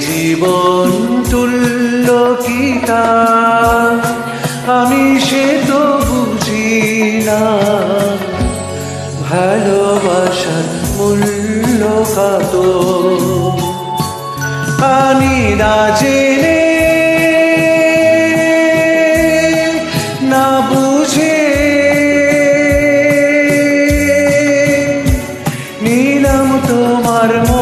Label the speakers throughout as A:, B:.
A: জীবন তুল্য আমি সে তো বুঝি না। ভালোবাসার মূল্য কত? আমি না জেনে, না বুঝে। নিলাম তোমার মন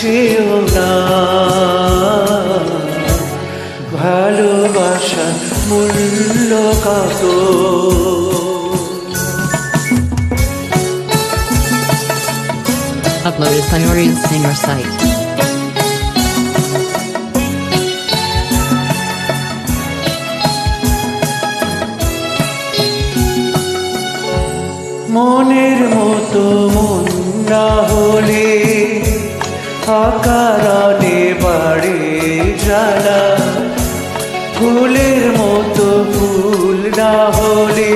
A: চেয়েও না ভালোবাসা মূল্য কত
B: Uploaded by Orion Singer site.
A: মনের মতো মন না হলে আকারণে বাড়ে জ্বালা। ফুলের মতো ফুল না হলে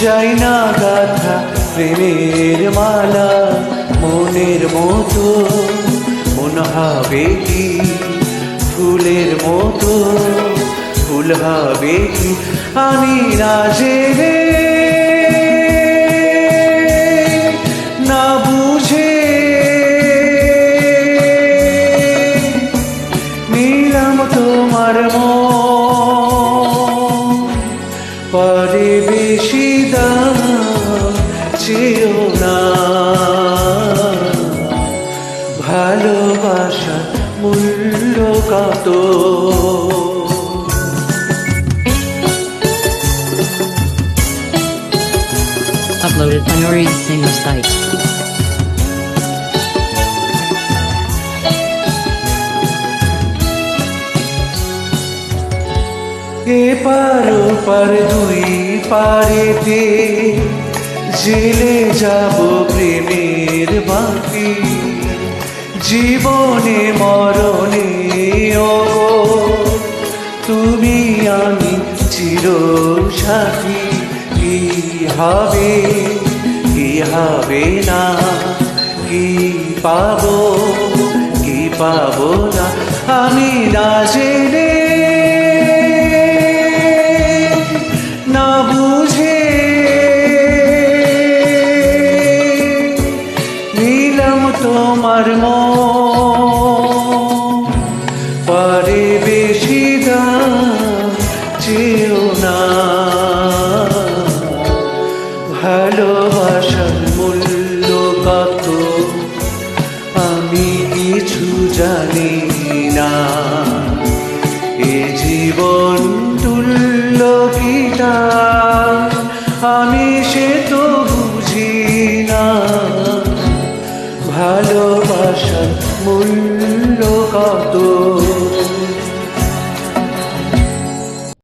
A: যাই না গাথা প্রেমের মালা। মনের মতো মন হবে কি? ফুলের মতো ফুল হবে কি? আমি জেনে পরে বেশি দাম চেয়েও না ভালোবাসা মূল্য কত
B: Uploaded by Orion Singer site.
A: এপার ওপার দুই পারেতে জেলে যাব প্রেমের বাকি জীবনে মরণে ও তুমি আমি চির সাথী। কি হবে কি হবে না, কি পাবো কি পাবো না, আমি না জেনে তোমার পারে বেশি চেও না। ভালোবাসার মূল্য কত, আমি কিছু জানি না। এ জীবন তুল্য গীতা আমি ভালোবাসার মূল্য কত?